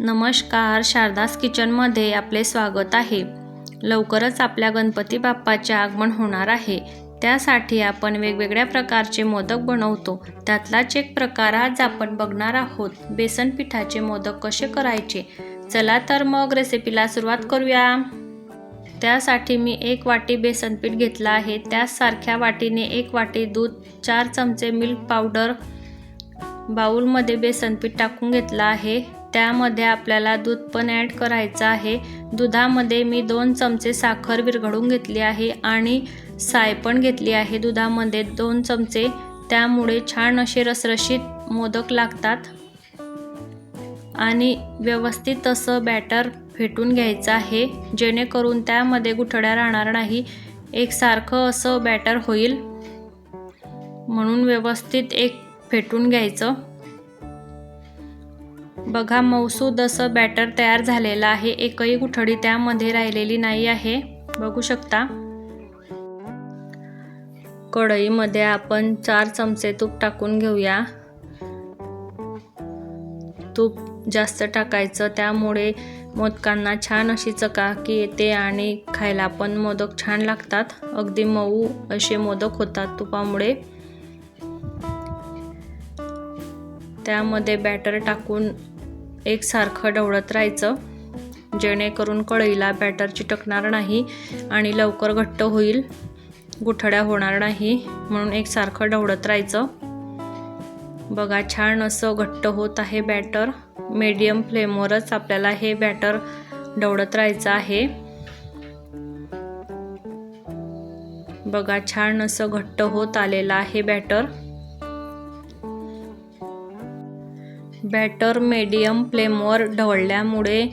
नमस्कार शारदास किचनमध्ये आपले स्वागत आहे. लवकरच आपल्या गणपती बाप्पाचे आगमन होणार आहे. त्यासाठी आपण वेगवेगळ्या प्रकारचे मोदक बनवतो. त्यातलाच एक प्रकार आज आपण बघणार आहोत. बेसन पिठाचे मोदक कसे करायचे? चला तर मग रेसिपीला सुरुवात करूया. त्यासाठी मी एक वाटी बेसन पीठ घेतलं आहे. त्याचसारख्या वाटीने एक वाटी दूध चार चमचे मिल्क पावडर बाऊलमध्ये बेसन पीठ टाकून घेतलं आहे. त्यामध्ये आपल्याला दूध पण ॲड करायचं आहे. दुधामध्ये मी दोन चमचे साखर विरघळून घेतली आहे आणि साय पण घेतली आहे. दुधामध्ये दोन चमचे त्यामुळे छान असे रसरशीत मोदक लागतात. आणि व्यवस्थित असं बॅटर फेटून घ्यायचं आहे. जेणेकरून त्यामध्ये गुठड्या राहणार नाही. एकसारखं असं बॅटर होईल. म्हणून व्यवस्थित एक फेटून घ्यायचं. बघा मौसूद असं बॅटर तयार झालेलं आहे. एकही गुठळी त्यामध्ये राहिलेली नाही आहे. बघू शकता. कढईमध्ये आपण चार चमचे तूप टाकून घेऊया. तूप जास्त टाकायचं त्यामुळे मोदकांना छान अशी चकाकी येते आणि खायला पण मोदक छान लागतात. अगदी मऊ असे मोदक होतात तुपामुळे. त्यामध्ये बॅटर टाकून एकसारखं ढवळत राहायचं. जेणेकरून कढईला बॅटर चिटकणार नाही आणि लवकर घट्ट होईल. गुठड्या होणार नाही म्हणून एकसारखं ढवळत राहायचं. बघा छान असं घट्ट होत आहे बॅटर. मीडियम फ्लेमवरच आपल्याला हे बॅटर ढवळत राहायचं आहे. बघा छान असं घट्ट होत आलेलं आहे बॅटर. बॅटर मीडियम फ्लेमवर ढवळल्यामुळे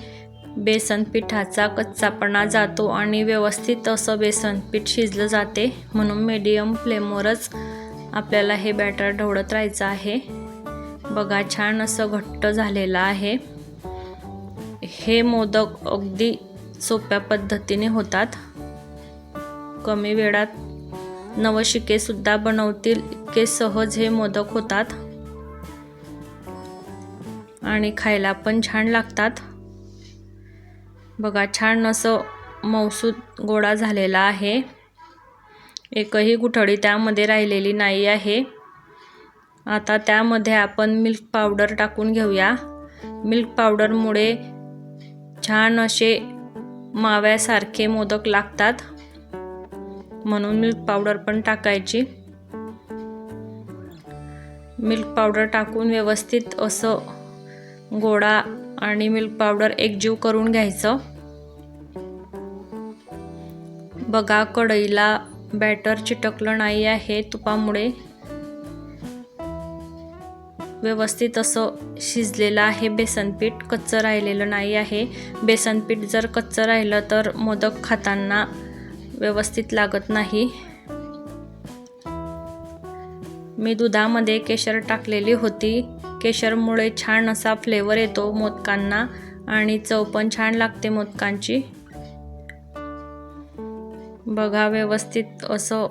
बेसनपीठाचा कच्चापणा जातो आणि व्यवस्थित असं बेसनपीठ शिजलं जाते. म्हणून मीडियम फ्लेमवरच आपल्याला हे बॅटर ढवळत राहायचं आहे. बघा छान असं घट्ट झालेलं आहे. हे मोदक अगदी सोप्या पद्धतीने होतात. कमी वेळात नवशिकेसुद्धा बनवतील इतके सहज हे मोदक होतात. आणि खायला पण छान लागतात. बघा छान असं मौसूद गोळा झालेला आहे. एकही गुठळी त्यामध्ये राहिलेली नाही आहे. आता त्यामध्ये आपण मिल्क पावडर टाकून घेऊया. मिल्क पावडरमुळे छान असे माव्यासारखे मोदक लागतात. म्हणून मिल्क पावडर पण टाकायची. मिल्क पावडर टाकून व्यवस्थित असं गोडा आणि मिल्क पावडर एकजीव करून घ्यायचं. बघा कढईला बॅटर चिटकलं नाही आहे तुपामुळे. व्यवस्थित असं शिजलेलं आहे बेसनपीठ कच्चं राहिलेलं नाही आहे. बेसनपीठ जर कच्चं राहिलं तर मोदक खाताना व्यवस्थित लागत नाही. मी दुधामध्ये केशर टाकलेली होती. केशरमुळे छान असा फ्लेवर येतो मोदकांना आणि चव पण छान लागते मोदकांची. बघा व्यवस्थित असं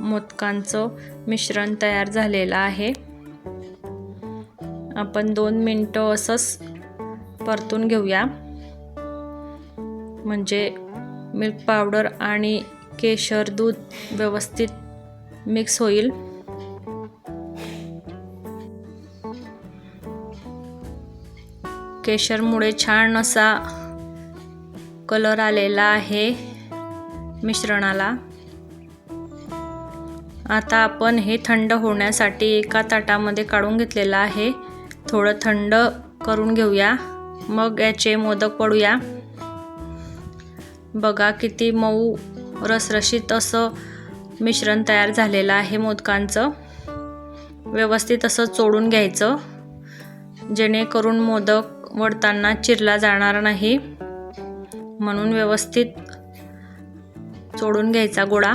मोदकांचं मिश्रण तयार झालेलं आहे. आपण दोन मिनटं असंच परतून घेऊया. म्हणजे मिल्क पावडर आणि केशर दूध व्यवस्थित मिक्स होईल. केशरमुळे छान असा कलर आलेला आहे मिश्रणाला. आता आपण हे थंड होण्यासाठी एका ताटामध्ये काढून घेतलेलं आहे. थोडं थंड करून घेऊया. मग याचे मोदक पडूया. बघा किती मऊ रसरशीत असं मिश्रण तयार झालेलं आहे मोदकांचं. व्यवस्थित असं चोडून घ्यायचं. जेणेकरून मोदक वडताना चिरला जाणार नाही. म्हणून व्यवस्थित चोडून घ्यायचा गोळा.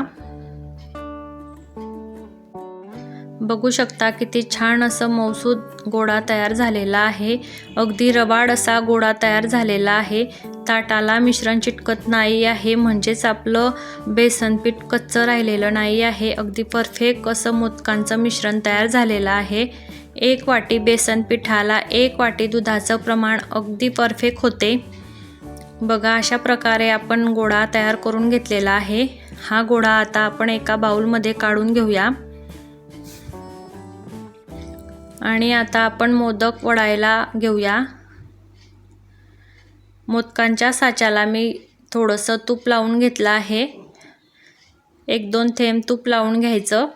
बघू शकता किती छान असं मौसूद गोळा तयार झालेला आहे. अगदी रबाड असा गोळा तयार झालेला आहे. ताटाला मिश्रण चिटकत नाही आहे. म्हणजेच आपलं बेसनपीठ कच्चं राहिलेलं नाही आहे. अगदी परफेक्ट असं मोदकांचं मिश्रण तयार झालेलं आहे. एक वाटी बेसन पिठाला एक वाटी दुधाचं प्रमाण अगदी परफेक्ट होते. बघा अशा प्रकारे आपण गोळा तयार करून घेतलेला आहे. हा गोळा आता आपण एका बाऊलमध्ये काढून घेऊया. आणि आता आपण मोदक वडायला घेऊया. मोदकांच्या साच्याला मी थोडंसं तूप लावून घेतलं आहे. एक दोन थेंब तूप लावून घ्यायचं.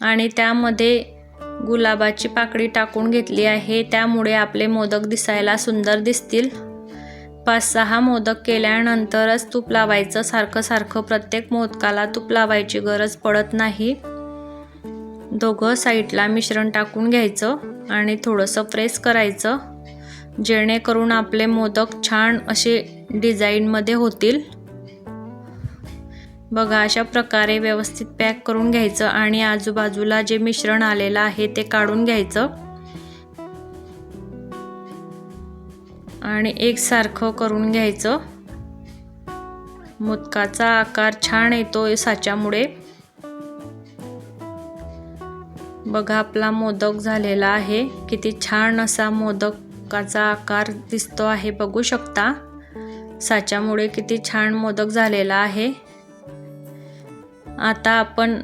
आणि त्यामध्ये गुलाबाची पाकळी टाकून घेतली आहे. त्यामुळे आपले मोदक दिसायला सुंदर दिसतील. पाच सहा मोदक केल्यानंतरच तूप लावायचं. सारखं सारखं प्रत्येक मोदकाला तूप लावायची गरज पडत नाही. दोघं साईडला मिश्रण टाकून घ्यायचं आणि थोडंसं प्रेस करायचं. जेणेकरून आपले मोदक छान असे डिझाईनमध्ये होतील. बघा अशा प्रकारे व्यवस्थित पॅक करून घ्यायचं आणि आजूबाजूला जे मिश्रण आलेलं आहे ते काढून घ्यायचं. आणि एकसारखं करून घ्यायचं. मोदकाचा आकार छान येतो साच्यामुळे. बघा आपला मोदक झालेला आहे. किती छान असा मोदकाचा आकार दिसतो आहे बघू शकता. साच्यामुळे किती छान मोदक झालेला आहे. आता आपण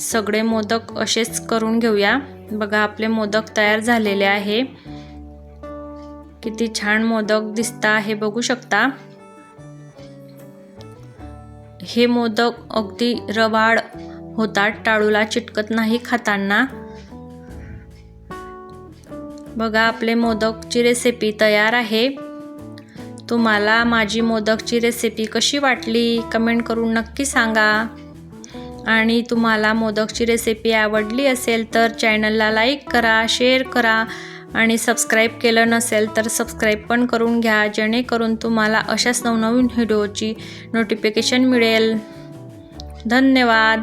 सगळे मोदक असेच करून घेऊया. बघा आपले मोदक तयार झालेले आहे. किती छान मोदक दिसता आहे बघू शकता. हे मोदक अगदी रवाळ होतात टाळूला चिटकत नाही खाताना. बघा आपले मोदकची रेसिपी तयार आहे. तुम्हाला माझी मोदकची रेसिपी कशी वाटली कमेंट करून नक्की सांगा. आणि तुम्हाला मोदकची रेसिपी आवडली असेल तर चॅनलला लाईक करा शेअर करा आणि सबस्क्राईब केलं नसेल तर सबस्क्राईब पण करून घ्या जेणेकरून तुम्हाला अशाच नवनवीन व्हिडिओची नोटिफिकेशन मिळेल. धन्यवाद.